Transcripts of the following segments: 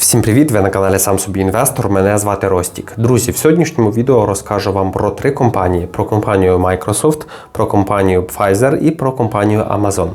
Всім привіт! Ви на каналі Сам собі інвестор. Мене звати Ростік. Друзі, в сьогоднішньому відео розкажу вам про три компанії: про компанію Microsoft, про компанію Pfizer і про компанію Amazon.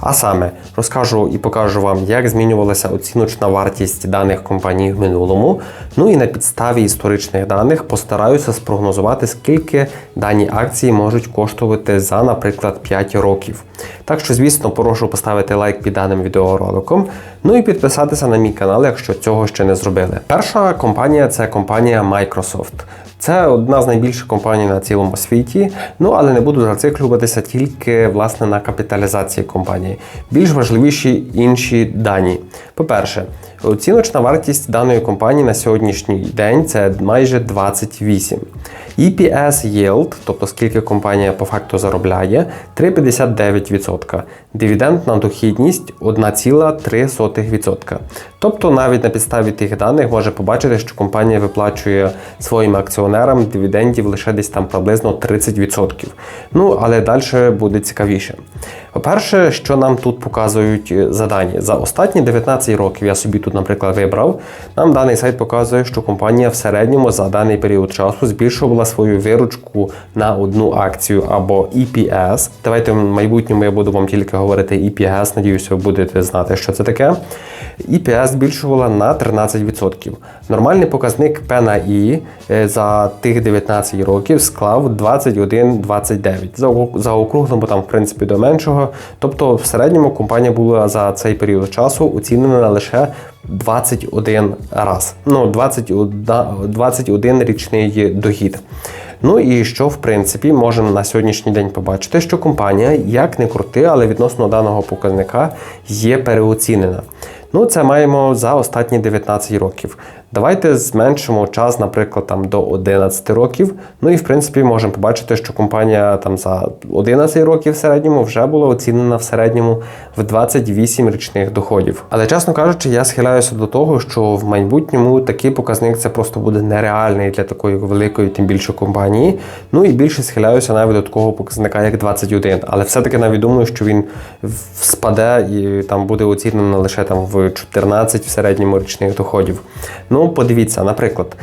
А саме розкажу і покажу вам, як змінювалася оціночна вартість даних компаній в минулому. Ну і на підставі історичних даних постараюся спрогнозувати, скільки дані акції можуть коштувати за, наприклад, 5 років. Так що, звісно, прошу поставити лайк під даним відеороликом. Ну і підписатися на мій канал, якщо цього ще не зробили. Перша компанія це компанія Microsoft. Це одна з найбільших компаній на цілому світі. Ну але не буду зациклюватися тільки власне на капіталізації компанії. Більш важливіші інші дані. По-перше, оціночна вартість даної компанії на сьогоднішній день це майже 28. EPS Yield, тобто скільки компанія по факту заробляє, 3,59%. Дивідендна дохідність 1,3%. Тобто навіть на підставі тих даних може побачити, що компанія виплачує своїм акціонерам дивідендів лише десь там приблизно 30%. Ну, але далі буде цікавіше. По-перше, що нам тут показують задані? За останні 19 років я собі тут, наприклад, вибрав. Нам даний сайт показує, що компанія в середньому за даний період часу збільшувала свою виручку на одну акцію або EPS. Давайте в майбутньому я буду вам тільки говорити EPS, надіюся, ви будете знати, що це таке. EPS збільшувала на 13%. Нормальний показник P на I за тих 19 років склав 21,29. Заокруглимо там, в принципі, до меншого. Тобто, в середньому компанія була за цей період часу оцінена лише 21 раз. Ну, 21, 21 річний дохід. Ну і що, в принципі, можемо на сьогоднішній день побачити, що компанія, як не крути, але відносно даного показника є переоцінена. Ну, це маємо за останні 19 років. Давайте зменшимо час, наприклад, там до 11 років. Ну і в принципі можемо побачити, що компанія там за 11 років в середньому вже була оцінена в середньому в 28 річних доходів. Але чесно кажучи, я схиляюся до того, що в майбутньому такий показник це просто буде нереальний для такої великої, тим більше компанії. Ну і більше схиляюся навіть до такого показника, як 21. Але все-таки навіть думаю, що він спаде і там буде оцінено лише там в 14 в середньому річних доходів. Ну, подивіться, наприклад,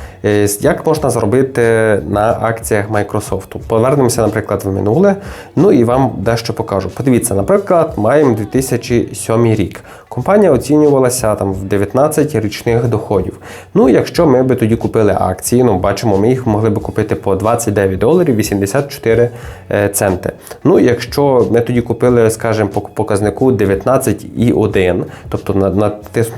як можна зробити на акціях Microsoft. Повернемося, наприклад, в минуле. Ну і вам дещо покажу. Подивіться, наприклад, маємо 2007 рік. Компанія оцінювалася там в 19 річних доходів. Ну, якщо ми би тоді купили акції, ну бачимо, ми їх могли би купити по 29 доларів 84 центи. Ну, якщо ми тоді купили, скажімо, по показнику 19,1, тобто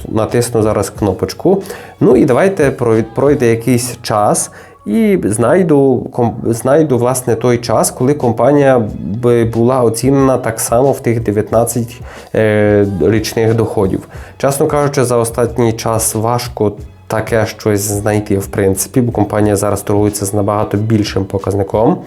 натисну зараз кнопочку. Ну і давайте пройде якийсь час. І знайду знайду власне той час, коли компанія би була оцінена так само в тих 19 е, річних доходів. Чесно кажучи, за останній час важко таке щось знайти, в принципі, бо компанія зараз торгується з набагато більшим показником.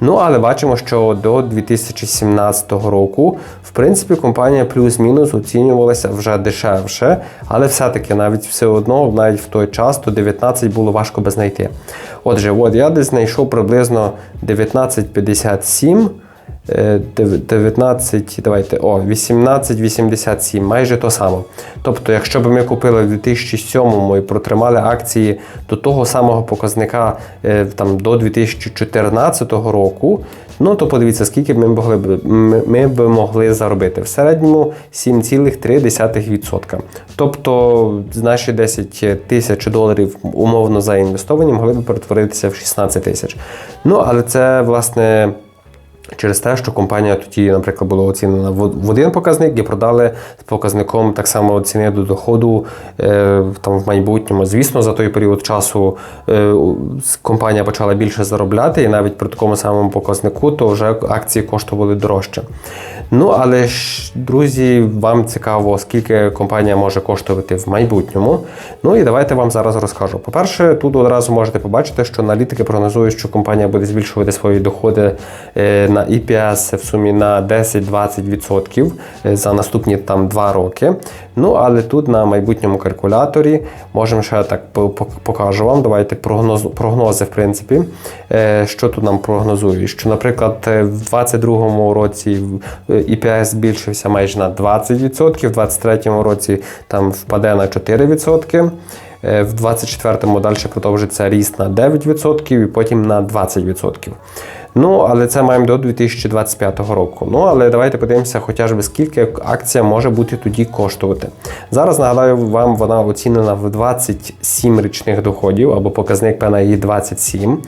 Ну, але бачимо, що до 2017 року, в принципі, компанія плюс-мінус оцінювалася вже дешевше, але все-таки навіть все одно, навіть в той час, то 19 було важко би знайти. Отже, от я десь знайшов приблизно 1957. 19, давайте, о, 18,87, майже то саме. Тобто, якщо б ми купили в 2007 і протримали акції до того самого показника е, там, до 2014 року, ну то подивіться, скільки б ми могли б ми, ми б могли заробити. В середньому 7,3%. Тобто наші 10 тисяч доларів умовно заінвестовані могли б перетворитися в 16 тисяч. Ну, але це, власне. Через те, що компанія тоді, наприклад, була оцінена в один показник і продали з показником так само ціни до доходу е, там в майбутньому. Звісно, за той період часу е, компанія почала більше заробляти, і навіть при такому самому показнику то вже акції коштували дорожче. Ну, але ж, друзі, вам цікаво, скільки компанія може коштувати в майбутньому. Ну і давайте вам зараз розкажу. По-перше, тут одразу можете побачити, що аналітики прогнозують, що компанія буде збільшувати свої доходи. На EPS в сумі на 10-20% е, за наступні там 2 роки. Ну, але тут на майбутньому калькуляторі можемо ще так по- по- покажу вам. Давайте прогноз, прогнози, в принципі, Е, що тут нам прогнозують. Що, наприклад, е, в 2022 році EPS збільшився майже на 20%, в 2023 році там впаде на 4%. Е, В 24-му далі продовжиться ріст на 9% і потім на 20%. Ну, але це маємо до 2025 року. Ну, але давайте подивимося, хоча б скільки акція може бути тоді коштувати. Зараз нагадаю вам, вона оцінена в 27 річних доходів або показник PNI 27.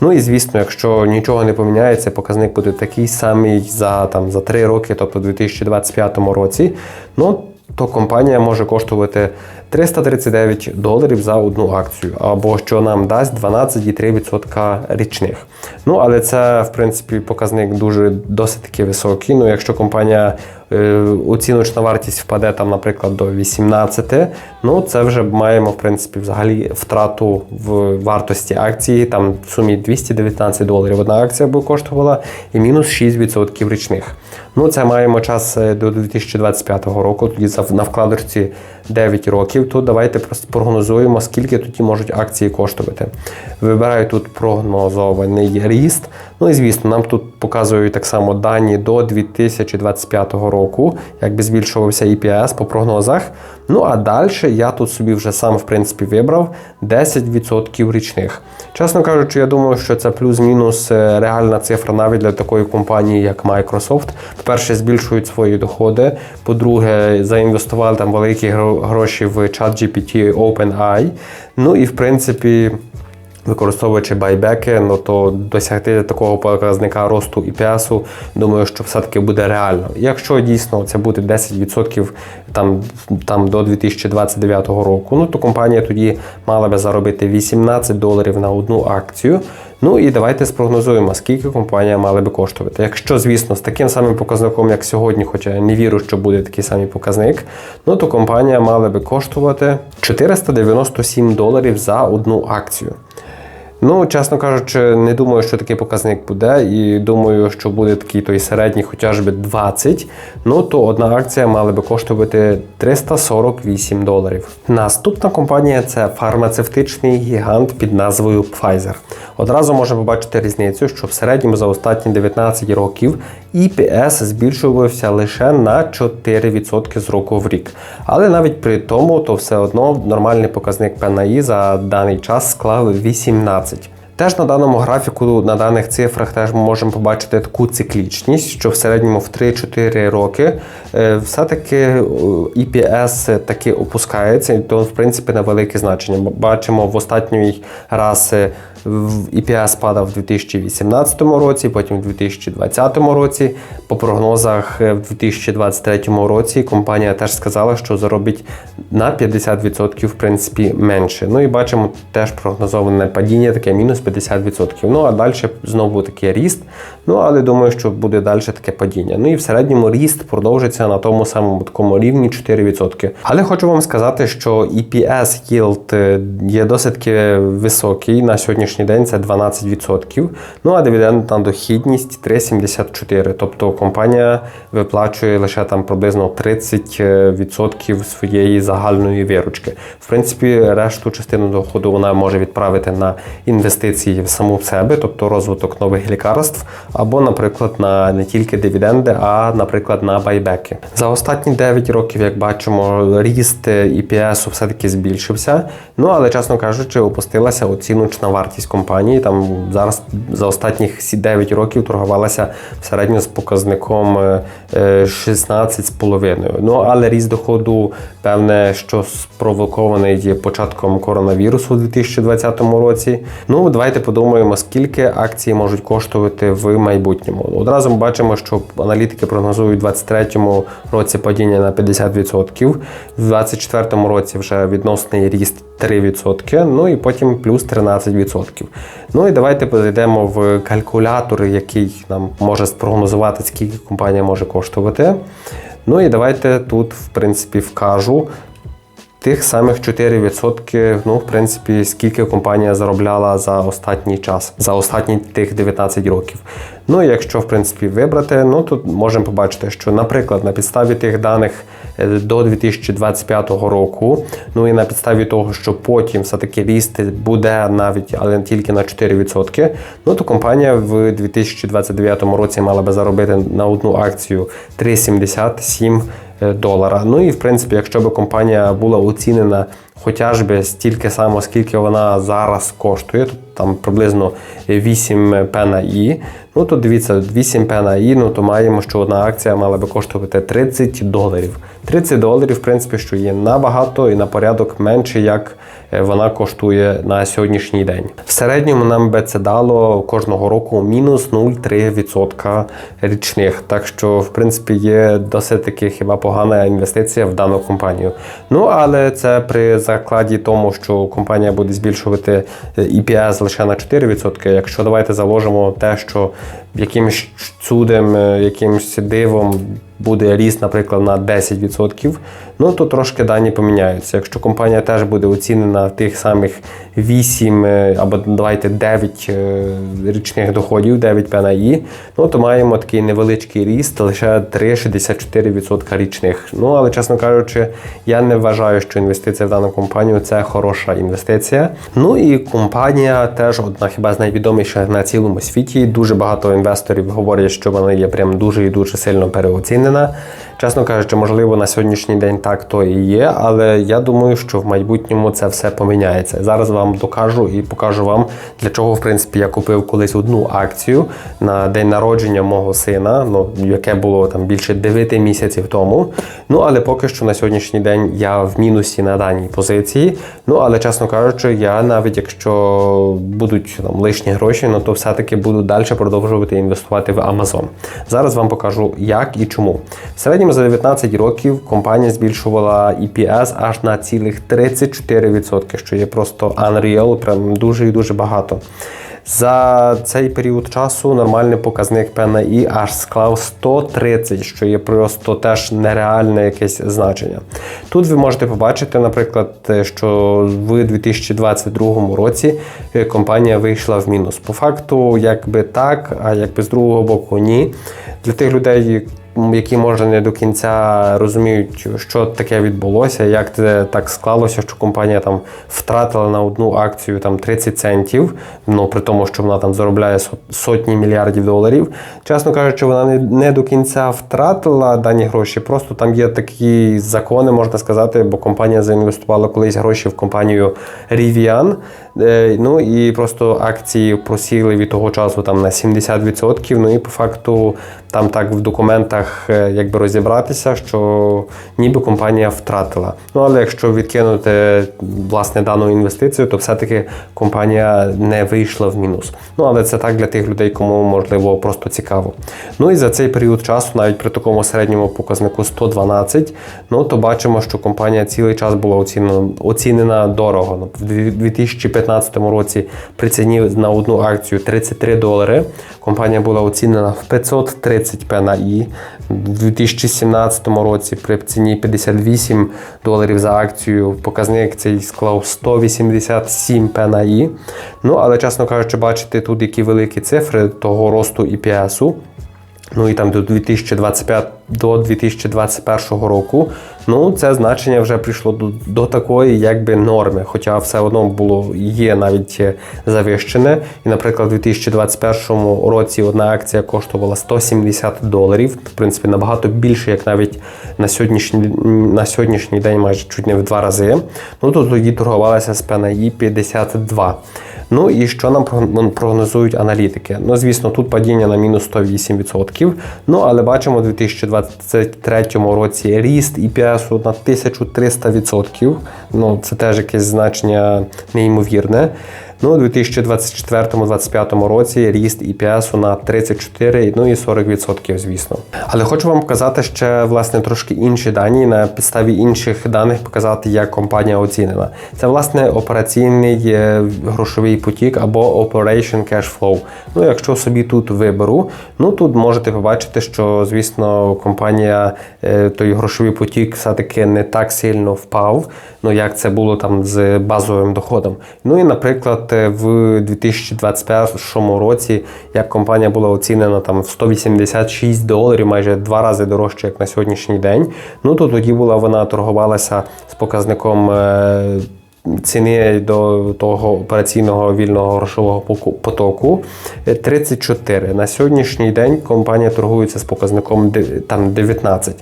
Ну і звісно, якщо нічого не поміняється, показник буде такий самий за, там, за 3 роки, тобто у 2025 році. Ну, то компанія може коштувати 339 доларів за одну акцію, або що нам дасть 12,3% річних. Ну, але це, в принципі, показник дуже досить таки високий. Ну, якщо компанія оціночна вартість впаде там, наприклад, до 18, ну це вже маємо, в принципі, взагалі втрату в вартості акції. Там в сумі 219 доларів одна акція би коштувала, і мінус 6% річних. Ну, це маємо час е, до 2025 року. Тоді на вкладочці 9 років. то давайте просто прогнозуємо, скільки тоді можуть акції коштувати. Вибираю тут прогнозований ріст. Ну і звісно, нам тут показують так само дані до 2025 року, якби збільшувався EPS по прогнозах. Ну а далі я тут собі вже сам в принципі вибрав 10% річних. Чесно кажучи, я думаю, що це плюс-мінус е, реальна цифра навіть для такої компанії, як Microsoft. По-перше, збільшують свої доходи. По-друге, заінвестували там великі гро- гроші в ChatGPT OpenAI. Ну і в принципі. Використовуючи байбеки, ну то досягти такого показника росту EPS, думаю, що все-таки буде реально. Якщо дійсно це буде 10% там, там до 2029 року, ну то компанія тоді мала би заробити 18 доларів на одну акцію. Ну і давайте спрогнозуємо, скільки компанія мала би коштувати. Якщо, звісно, з таким самим показником, як сьогодні, хоча я не вірю, що буде такий самий показник, ну то компанія мала би коштувати 497 доларів за одну акцію. Ну, чесно кажучи, не думаю, що такий показник буде, і думаю, що буде такий той середній, хоча б 20. Ну то одна акція мала би коштувати 348 доларів. Наступна компанія це фармацевтичний гігант під назвою Pfizer. Одразу можемо побачити різницю, що в середньому за останні 19 років EPS збільшувався лише на 4% з року в рік. Але навіть при тому, то все одно нормальний показник PNI за даний час склав 18. Теж на даному графіку, на даних цифрах, теж ми можемо побачити таку циклічність, що в середньому в 3-4 роки е, все-таки е, EPS таки опускається, і то в принципі на велике значення. Бачимо в останній раз е, EPS падав в 2018 році, потім в 2020 році. По прогнозах е, в 2023 році компанія теж сказала, що заробить на 50% в принципі менше. Ну і бачимо теж прогнозоване падіння, таке мінус 50%. Ну а далі знову таки ріст. Ну але думаю, що буде далі таке падіння. Ну і в середньому ріст продовжиться на тому самому такому рівні 4%. Але хочу вам сказати, що EPS yield е, є досить високий на сьогоднішній день це 12%. Ну а дивідендна дохідність 3,74%. Тобто компанія виплачує лише там приблизно 30% своєї загальної виручки. В принципі, решту частину доходу вона може відправити на інвестиції в саму себе, тобто розвиток нових лікарств, або, наприклад, на не тільки дивіденди, а, наприклад, на байбеки. За останні 9 років, як бачимо, ріст EPS все-таки збільшився. Ну але, чесно кажучи, опустилася оціночна вартість компанії. Там зараз за останніх 9 років торгувалася в середньо з показником е, е, 16,5. Ну але ріст доходу, певне, що спровокований є початком коронавірусу у 2020 році. Ну, давайте подумаємо, скільки акції можуть коштувати в майбутньому. Одразу ми бачимо, що аналітики прогнозують у 2023 році падіння на 50%, в 2024 році вже відносний ріст 3%, ну і потім плюс 13%. Ну і давайте перейдемо в калькулятор, який нам може спрогнозувати, скільки компанія може коштувати. Ну і давайте тут, в принципі, вкажу. Тих самих 4%, ну, в принципі, скільки компанія заробляла за останній час, за останні тих 19 років. Ну, і якщо, в принципі, вибрати, ну тут можемо побачити, що, наприклад, на підставі тих даних е, до 2025 року, ну і на підставі того, що потім все-таки ріст буде навіть, але тільки на 4%, ну то компанія в 2029 році мала би заробити на одну акцію 3,77 е, долара. Ну і в принципі, якщо б компанія була оцінена хоча ж би стільки само, скільки вона зараз коштує, то там приблизно 8 П І. Ну то дивіться, 8 П на І, ну то маємо, що одна акція мала би коштувати 30 доларів. 30 доларів, в принципі, що є набагато і на порядок менше, як е, вона коштує на сьогоднішній день. В середньому нам би це дало кожного року мінус 0,3% річних. Так що, в принципі, є досить таки хіба погана інвестиція в дану компанію. Ну але це при закладі тому, що компанія буде збільшувати е, EPS лише на 4%. Якщо давайте заложимо те, що якимось чудом, е, якимось дивом буде ріст, наприклад, на 10%, ну то трошки дані поміняються. Якщо компанія теж буде оцінена тих самих 8 е, або давайте 9 е, річних доходів, 9 ПНАІ, ну то маємо такий невеличкий ріст, лише 3,64% річних. Ну але чесно кажучи, я не вважаю, що інвестиція в дану компанію це хороша інвестиція. Ну і компанія теж одна хіба з найвідоміших на цілому світі. Дуже багато інвесторів говорять, що вона є прям дуже і дуже сильно переоцінена припинена. Чесно кажучи, можливо, на сьогоднішній день так то і є, але я думаю, що в майбутньому це все поміняється. Зараз вам докажу і покажу вам, для чого в принципі я купив колись одну акцію на день народження мого сина, ну яке було там більше 9 місяців тому. Ну але поки що на сьогоднішній день я в мінусі на даній позиції. Ну але чесно кажучи, я навіть якщо будуть там лишні гроші, ну то все-таки буду далі продовжувати інвестувати в Amazon. Зараз вам покажу, як і чому. В середньому за 19 років компанія збільшувала EPS аж на цілих 34%, що є просто unreal, прям дуже і дуже багато. За цей період часу нормальний показник ПНІ аж склав 130, що є просто теж нереальне якесь значення. Тут ви можете побачити, наприклад, що в 2022 році компанія вийшла в мінус. По факту, якби так, а якби з другого боку, ні. Для тих людей які може не до кінця розуміють, що таке відбулося, як це так склалося, що компанія там втратила на одну акцію там 30 центів, ну при тому, що вона там заробляє сотні мільярдів доларів. Чесно кажучи, вона не, до кінця втратила дані гроші. Просто там є такі закони, можна сказати, бо компанія заінвестувала колись гроші в компанію Rivian, Ну і просто акції просіли від того часу там на 70%. Ну і по факту там так в документах е, якби розібратися, що ніби компанія втратила. Ну але якщо відкинути власне дану інвестицію, то все-таки компанія не вийшла в мінус. Ну але це так для тих людей, кому можливо просто цікаво. Ну і за цей період часу, навіть при такому середньому показнику 112, ну то бачимо, що компанія цілий час була оцінена, оцінена дорого. Ну, в 2015 році при ціні на одну акцію 33 долари. Компанія була оцінена в 530 30 П на І. У 2017 році при ціні 58 доларів за акцію показник цей склав 187 П на І. Ну, але, чесно кажучи, бачите тут які великі цифри того росту EPS. Ну і там до 2025 до 2021 року. Ну, це значення вже прийшло до до такої якби норми, хоча все одно було є навіть завищене. І, наприклад, у 2021 році одна акція коштувала 170 доларів. В принципі, набагато більше, як навіть на сьогоднішній на сьогоднішній день, майже чуть не в два рази. Ну тут тоді торгувалася з PNI 52. Ну і що нам прогнозують аналітики? Ну, звісно, тут падіння на мінус 108%. Ну, але бачимо у 2023 році ріст EPS на 1300%. Ну, це теж якесь значення неймовірне. Ну, у 2024-2025 році ріст EPS на 34, ну і 40%, звісно. Але хочу вам показати ще власне трошки інші дані на підставі інших даних показати, як компанія оцінена. Це власне операційний е, грошовий потік або Operation Cash Flow. Ну, якщо собі тут виберу, ну тут можете побачити, що звісно компанія е, той грошовий потік все-таки не так сильно впав, ну як це було там з базовим доходом. Ну і, наприклад, е, в 2021 році, як компанія була оцінена там в 186 доларів, майже два рази дорожче, як на сьогоднішній день. Ну то тоді була вона торгувалася з показником. е, Ціни до того операційного вільного грошового потоку е, 34. На сьогоднішній день компанія торгується з показником там 19.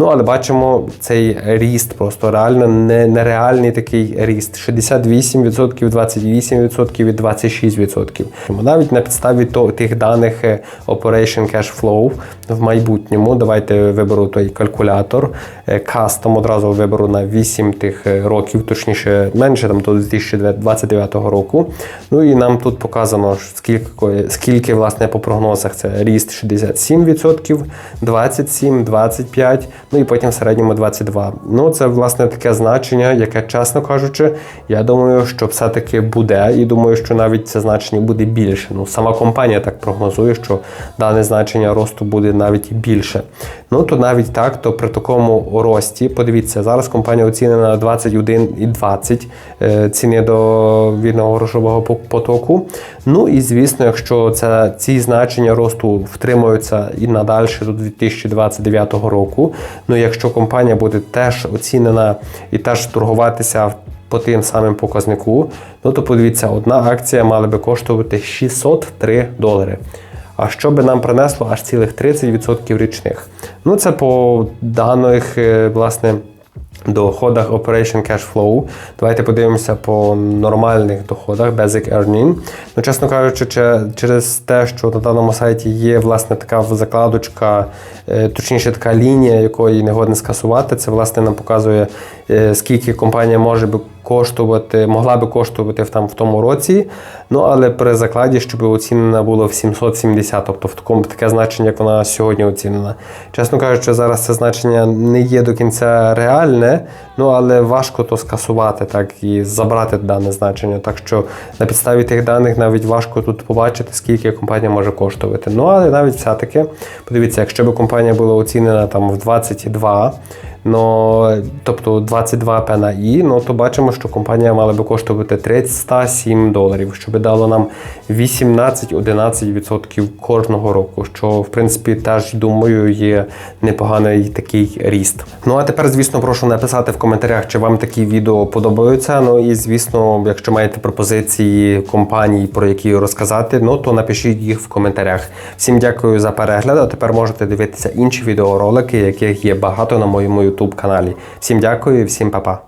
Ну, але бачимо цей ріст, просто реально не- нереальний такий ріст. 68%, 28% і 26%. Навіть на підставі тих даних е, Operation Cash Flow в майбутньому. Давайте виберу той калькулятор. Е, Custom одразу виберу на 8 тих е, років, точніше менше там до 2029 року. Ну і нам тут показано, скільки, скільки власне по прогнозах це ріст 67%, 27, 25, ну і потім в середньому 22. Ну це власне таке значення, яке, чесно кажучи, я думаю, що все-таки буде, і думаю, що навіть це значення буде більше. Ну, сама компанія так прогнозує, що дане значення росту буде навіть більше. Ну то навіть так, то при такому рості, подивіться, зараз компанія оцінена на 21,20 е, ціни до вільного грошового потоку. Ну і звісно, якщо це ці значення росту втримуються і надалі до 2029 року. Ну якщо компанія буде теж оцінена і теж торгуватися по тим самим показнику, ну то подивіться, одна акція мала би коштувати 603 долари. А що би нам принесло аж цілих 30% річних. Ну це по даних, е, власне. Доходах Operation Cash Flow. Давайте подивимося по нормальних доходах, Basic Earning. Ну, чесно кажучи, че- через те, що на даному сайті є власне така закладочка, е, точніше така лінія, якої не годне скасувати. Це власне нам показує, е, скільки компанія може коштувати, могла би коштувати в там в тому році. Ну але при закладі, щоб оцінена було в 770, тобто в такому таке значення, як вона сьогодні оцінена. Чесно кажучи, зараз це значення не є до кінця реальне, ну але важко то скасувати так і забрати дане значення. Так що на підставі тих даних навіть важко тут побачити, скільки компанія може коштувати. Ну але навіть все-таки, подивіться, якщо б компанія була оцінена там в 22. Ну, тобто 22 П на І, ну то бачимо, що компанія мала би коштувати 307 доларів, що би дало нам 18-11% кожного року, що в принципі теж думаю є непоганий такий ріст. Ну а тепер, звісно, прошу написати в коментарях, чи вам такі відео подобаються. Ну і звісно, якщо маєте пропозиції компаній, про які розказати, ну то напишіть їх в коментарях. Всім дякую за перегляд. А тепер можете дивитися інші відеоролики, яких є багато на моєму YouTube каналі. Всім дякую і всім па-па.